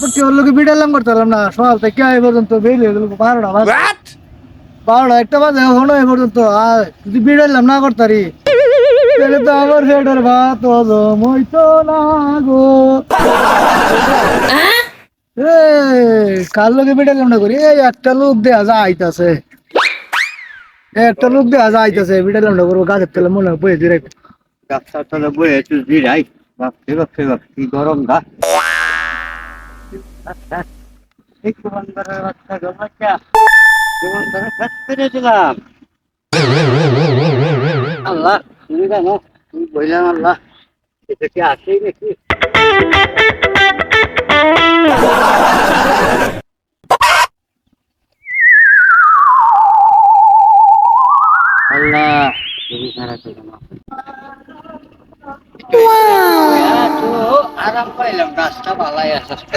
তো কেউ লোকে বিড়ালাম করতাম না? সকাল থেকে এই পর্যন্ত? বেরিয়ে গেল বারোটা বাজে। বারোটা একটা বাজে এখনও এই পর্যন্ত। আর যদি বিড়ালাম না করতারি তাহলে তো আমার ফেডার ভাত হজম হইতো না গো। এ কার লোকে বিড়ালাম না করি? এই একটা লোক দেয়া যা আইতাছে একটা লোক দেয়া যা আইতাছে বিড়ালাম না করব গাছের তেলে মনে হয় বয়ে দিয়ে গাছটা বয়ে জিরাই। বাপরে বাপরে বাপ কি গরম গা। এই কুমান্দারের বাচ্চা গমাচ্চা কুমান্দারের কাজ করে দিলাম আল্লাহ তুমি জানো তুমি বললাম আল্লাহ এটা কি আসেই নাকি? আল্লাহ তুমি খারাপ করো না। আরাম পাইলাম গাছটা ভালাই আসতে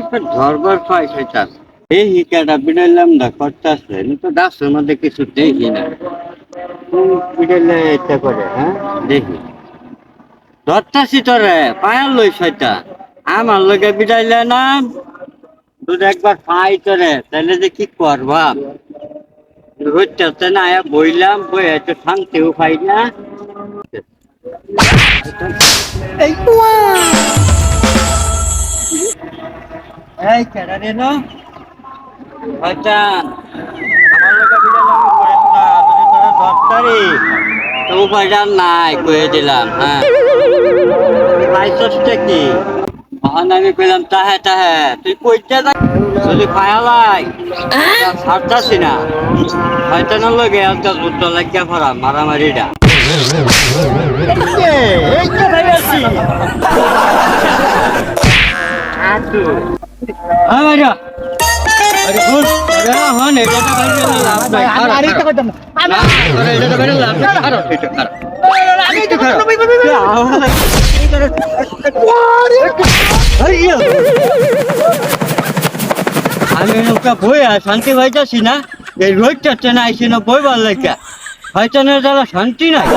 একটু ধরবার পাই সেটান এই হিকাটা বিড়াইলাম না, করতেছে তো মধ্যে কিছু দেখি না। বিড়াইলে করে হ্যাঁ? দেখি। ধরতাছি তোরে পায়ার লই সেটা আমার লগে বিড়াইলে না তুই একবার পাই তোরে তাহলে যে কি করবা? হইতেছে না বইলাম বই একটু শান্তিও পাই না। এই এই কেডা রে না? শয়তান আমার লগে বিড়ালামি করিস না যদি তোরা দরকারি তো উপায়টা নাই কয়ে দিলাম হ্যাঁ। পাইছসটা কি তখন আমি কইলাম তাহে তাহে। তুই কইতে যা যদি পায়ালাই ছাড়তাছি না। শয়তানের লগে একটা যুদ্ধ লাগিয়া ফরা মারামারিটা। ভাই ভাই ভাই আমি শান্তি পাইতেছি না, এই রোজ চাচ্ছে না আইসি না বই ভালো লাগে হয়তো দ্বারা শান্তি নাই।